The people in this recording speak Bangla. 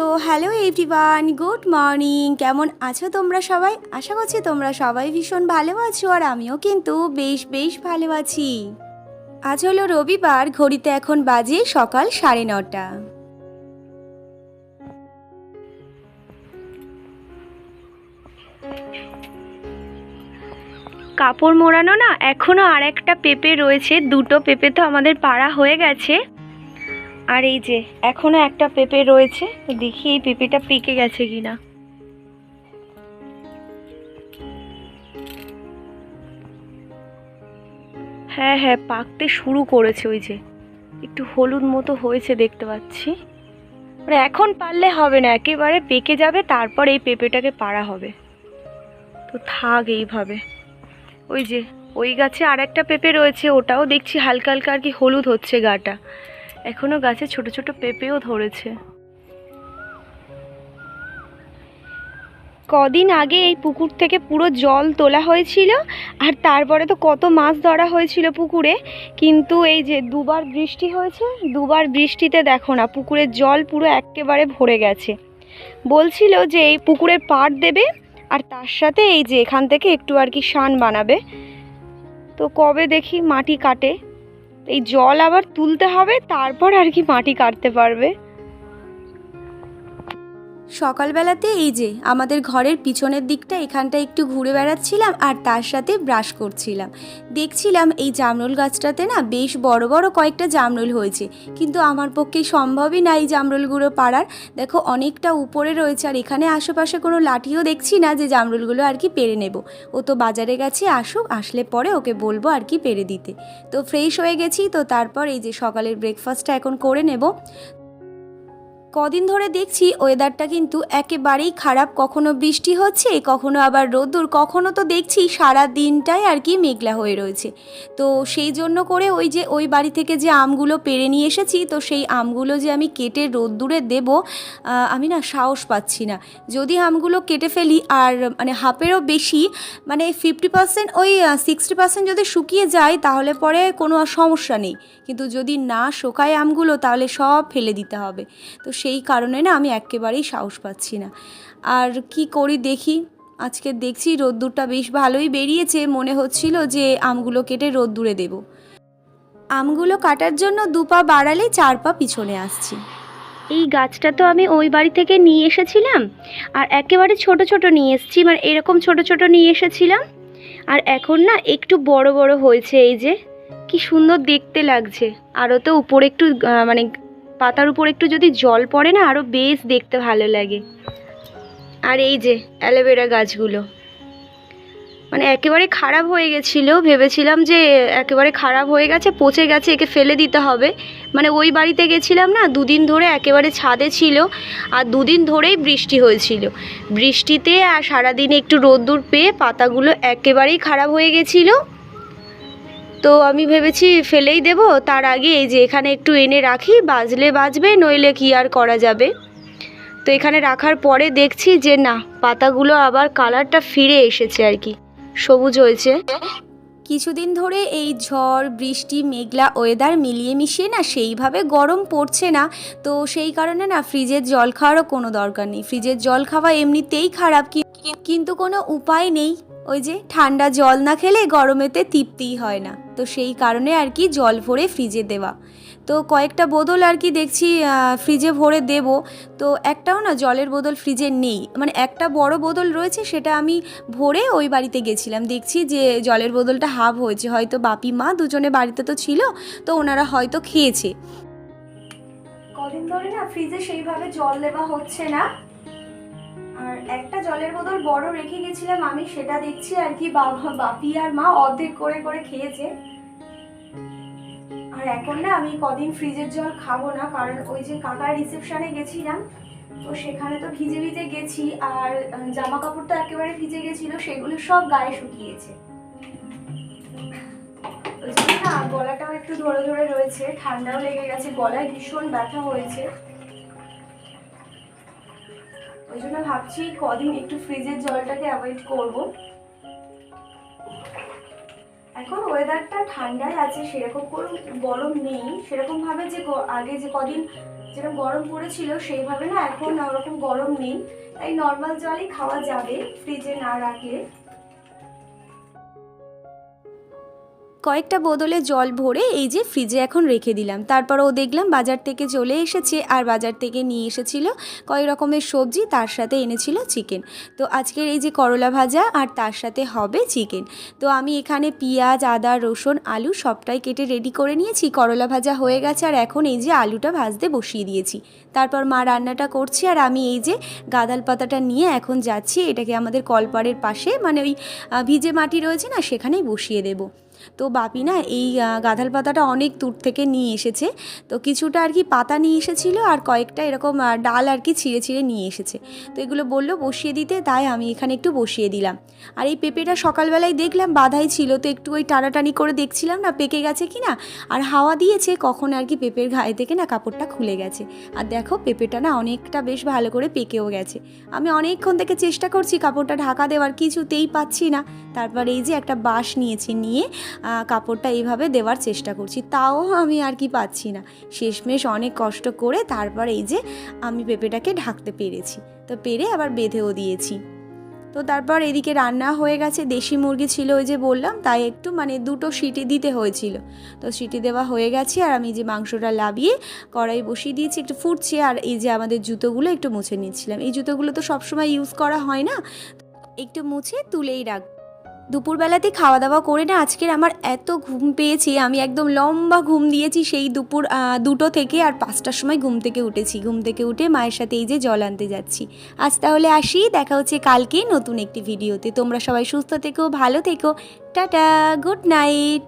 Everyone, good morning. কেমন আছো তোমরা সবাই? আশা করছি তোমরা সবাই ভীষণ ভালো আছো আর আমিও কিন্তু বেশ বেশ ভালো আছি। আজ হলো রবিবার, ঘড়িতে এখন বাজে সকাল সাড়ে নটা। কাপড় মোড়ানো না এখনও আর একটা পেঁপে রয়েছে। দুটো পেঁপে তো আমাদের পাড়া হয়ে গেছে। আর এই যে এখনও একটা পেঁপে রয়েছে, তো দেখি এই পেঁপেটা পেকে গেছে কিনা। হ্যাঁ হ্যাঁ পাকতে শুরু করেছে ওই যে। একটু হলুদ মতো হয়েছে দেখতে পাচ্ছি। মানে এখন পারলে হবে না, একেবারে পেকে যাবে, তারপর এই পেঁপেটাকে পাড়া হবে। তো থাক এইভাবে। ওই যে, ওই গাছে আর একটা পেঁপে রয়েছে, ওটাও দেখছি হালকা হালকা আর কি হলুদ হচ্ছে গাটা। এখনও গাছে ছোট ছোট পেঁপেও ধরেছে। কদিন আগে এই পুকুর থেকে পুরো জল তোলা হয়েছিল, আর তারপরে তো কত মাছ ধরা হয়েছিল পুকুরে। কিন্তু এই যে দুবার বৃষ্টি হয়েছে, দুবার বৃষ্টিতে দেখো না, পুকুরের জল পুরো একেবারে ভরে গেছে। বলছিল যে এই পুকুরের পাড় দেবে, আর তার সাথে এই যে এখান থেকে একটু আর কি শান বানাবে। তো কবে দেখি মাটি কাটে। এই জল আবার তুলতে হবে তারপর আর কি মাটি কাটতে পারবে। সকালবেলাতে এই যে আমাদের ঘরের পিছনের দিকটা এখানটা একটু ঘুরে বেড়াচ্ছিলাম আর তার সাথে ব্রাশ করছিলাম। দেখছিলাম এই জামরুল গাছটাতে না বেশ বড় বড় কয়েকটা জামরুল হয়েছে। কিন্তু আমার পক্ষে সম্ভবই না এই জামরুলগুলো পাড়ার। দেখো, অনেকটা উপরে রয়েছে আর এখানে আশেপাশে কোনো লাঠিও দেখছি না যে জামরুলগুলো আর কি পেরে নেব। ও তো বাজারে গেছে, আসুক, আসলে পরে ওকে বলব আর কি পেরে দিতে। তো ফ্রেশ হয়ে গেছি, তো তারপর এই যে সকালের ব্রেকফাস্টটা এখন করে নেব। কদিন ধরে দেখছি ওয়েদারটা কিন্তু একেবারেই খারাপ। কখনো বৃষ্টি হচ্ছে, কখনো আবার রোদ্দুর, কখনো তো দেখছি সারা দিনটাই আর কি মেঘলা হয়ে রয়েছে। তো সেই জন্য করে ওই যে ওই বাড়ি থেকে যে আমগুলো পেরে নিয়ে এসেছি, তো সেই আমগুলো যে আমি কেটে রোদ্দুরে দেব আমি না সাহস পাচ্ছি না। যদি আমগুলো কেটে ফেলি আর মানে হাফেরও বেশি মানে ফিফটি পার্সেন্ট ওই সিক্সটি পার্সেন্ট যদি শুকিয়ে যায়, তাহলে পরে কোনো সমস্যা নেই। কিন্তু যদি না শোকায় আমগুলো, তাহলে সব ফেলে দিতে হবে। তো সেই কারণে না আমি একেবারেই সাহস পাচ্ছি না। আর কি করি দেখি? আজকে দেখছি রোদ্দুরটা বেশ ভালোই বেরিয়েছে। মনে হচ্ছিল যে আমগুলো কেটে রোদ্দুরে দেব। আমগুলো কাটার জন্য দু পা বাড়ালে চার পা পিছনে আসছি। এই গাছটা তো আমি ওই বাড়ি থেকে নিয়ে এসেছিলাম। আর একেবারে ছোট ছোট নিয়ে এসেছি। মানে এরকম ছোট ছোট নিয়ে এসেছিলাম। আর এখন না একটু বড় বড় হয়েছে এই যে। কি সুন্দর দেখতে লাগছে। আরও তো উপরে একটু মানে পাতার উপর একটু যদি জল পড়ে না আরও বেশ দেখতে ভালো লাগে। আর এই যে, অ্যালোভেরা গাছগুলো। মানে একেবারে খারাপ হয়ে গেছিল, ভেবেছিলাম যে একেবারে খারাপ হয়ে গেছে, পচে গেছে, একে ফেলে দিতে হবে। মানে ওই বাড়িতে গেছিলাম না, দুদিন ধরে একেবারে ছাদে ছিল, আর দুদিন ধরেই বৃষ্টি হয়েছিল। বৃষ্টিতে আর সারাদিন একটু রোদ্দুর পেয়ে পাতাগুলো একেবারেই খারাপ হয়ে গেছিল। তো আমি ভেবেছি ফেলেই দেব, তার আগে এই যে এখানে একটু এনে রাখি, বাজলে বাজবে, নইলে কি আর করা যাবে। তো এখানে রাখার পরে দেখছি যে না, পাতাগুলো আবার কালারটা ফিরে এসেছে আর কি, সবুজ হয়েছে। কিছুদিন ধরে এই ঝড়, বৃষ্টি, মেঘলা ওয়েদার মিলিয়ে মিশিয়ে না সেইভাবে গরম পড়ছে না, তো সেই কারণে না ফ্রিজের জল খাওয়ারও কোনো দরকার নেই। ফ্রিজের জল খাওয়া এমনিতেই খারাপ কিন্তু কোনো উপায় নেই। ওই যে ঠান্ডা জল না খেলে গরমেতে তৃপ্তিই হয় না। তো সেই কারণে আর কি জল ভরে ফ্রিজে দেওয়া। তো কয়েকটা বোতল আর কি দেখছি ফ্রিজে ভরে দেব। তো একটাও না জলের বোতল ফ্রিজে নেই। মানে একটা বড় বোতল রয়েছে, সেটা আমি ভরে ওই বাড়িতে গেছিলাম। দেখছি যে জলের বোতলটা হাফ হয়েছে। হয়তো বাপি, মা দুজনে বাড়িতে তো ছিল, তো ওনারা হয়তো খেয়েছে। কদিন ধরে না ফ্রিজে সেইভাবে জল দেওয়া হচ্ছে না। একটা জলের বোতল বড় রেখে গেছিলাম আমি, সেটা দেখছি আর কি বাবা, বাপি আর মা অর্ধেক করে করে খেয়েছে। আর এখন না আমি কদিন ফ্রিজের জল খাব না, কারণ ওই যে কাকার রিসেপশনে গেছিলাম, তো সেখানে তো ভিজে ভিজে গেছি, আর জামা কাপড় তো একেবারে ভিজে গেছিল, সেগুলো সব গায়ে শুকিয়েছে। না গলাটাও একটু ধরে ধরে রয়েছে, ঠান্ডাও লেগে গেছে, গলায় ভীষণ ব্যথা হয়েছে। ওই জন্য ভাবছি কদিন একটু ফ্রিজের জলটাকে অ্যাভয়েড করব। এখন ওয়েদারটা ঠান্ডায় আছে, সেরকম কোনো গরম নেই। সেরকমভাবে যে আগে যে কদিন যেরকম গরম পড়েছিল, সেইভাবে না এখন ওরকম গরম নেই। তাই নর্মাল জলই খাওয়া যাবে ফ্রিজে না রাখলে। কয়েকটা বোতলে জল ভরে এই যে ফ্রিজে এখন রেখে দিলাম। তারপর ও দেখলাম বাজার থেকে চলে এসেছে আর বাজার থেকে নিয়ে এসেছিল কয়েক রকমের সবজি, তার সাথে এনেছিল চিকেন। তো আজকের এই যে করলা ভাজা আর তার সাথে হবে চিকেন। তো আমি এখানে পেঁয়াজ, আদা, রসুন, আলু সবটাই কেটে রেডি করে নিয়েছি। করলা ভাজা হয়ে গেছে আর এখন এই যে আলুটা ভাজতে বসিয়ে দিয়েছি। তারপর মা রান্নাটা করছে আর আমি এই যে গাঁদাল পাতাটা নিয়ে এখন যাচ্ছি। এটাকে আমাদের কলপাড়ের পাশে মানে ওই ভিজে মাটি রয়েছে না সেখানেই বসিয়ে দেবো। তো বাপি না এই গাঁদাল পাতাটা অনেক দূর থেকে নিয়ে এসেছে। তো কিছুটা আর কি পাতা নিয়ে এসেছিল আর কয়েকটা এরকম ডাল আর কি ছিঁড়ে ছিঁড়ে নিয়ে এসেছে। তো এগুলো বলল বসিয়ে দিতে, তাই আমি এখানে একটু বসিয়ে দিলাম। আর এই পেঁপেটা সকালবেলায় দেখলাম, বাধাই ছিল। তো একটু ওই টানাটানি করে দেখছিলাম না, পেকে গেছে কি না? আর হাওয়া দিয়েছে, কখন আর কি পেঁপের গায়ে থেকে না কাপড়টা খুলে গেছে। আর দেখো, পেঁপেটা না অনেকটা বেশ ভালো করে পেকেও গেছে। আমি অনেকক্ষণ থেকে চেষ্টা করছি কাপড়টা ঢাকা দেওয়ার, কিছুতেই পাচ্ছি না। তারপর এই যে একটা বাঁশ নিয়েছি, নিয়ে কাপড়টা এইভাবে দেওয়ার চেষ্টা করছি, তাও আমি আর কি পাচ্ছি না। শেষমেশ অনেক কষ্ট করে তারপর এই যে আমি পেঁপেটাকে ঢাকতে পেরেছি, তো পেরে আবার বেঁধেও দিয়েছি। তো তারপর এদিকে রান্না হয়ে গেছে, দেশি মুরগি ছিল ওই যে বললাম, তাই একটু মানে দুটো সিটি দিতে হয়েছিল। তো সিটি দেওয়া হয়ে গেছে আর আমি যে মাংসটা লাবিয়ে কড়াই বসিয়ে দিয়েছি, একটু ফুটছে আর এই যে আমাদের জুতোগুলো একটু মুছে নিচ্ছিলাম। এই জুতোগুলো তো সবসময় ইউজ করা হয় না একটু মুছে তুলেই রাখ দুপুরবেলাতে খাওয়া দাওয়া করে না, আজকের আমার এত ঘুম পেয়েছি, আমি একদম লম্বা ঘুম দিয়েছি সেই দুপুর দুটো থেকে আর পাঁচটার সময় ঘুম থেকে উঠেছি। ঘুম থেকে উঠে মায়ের সাথে এই যে জল আনতে যাচ্ছি। আজ তাহলে আসি, দেখা হচ্ছে কালকে নতুন একটি ভিডিওতে। তোমরা সবাই সুস্থ থেকো, ভালো থেকো। Tata, good night.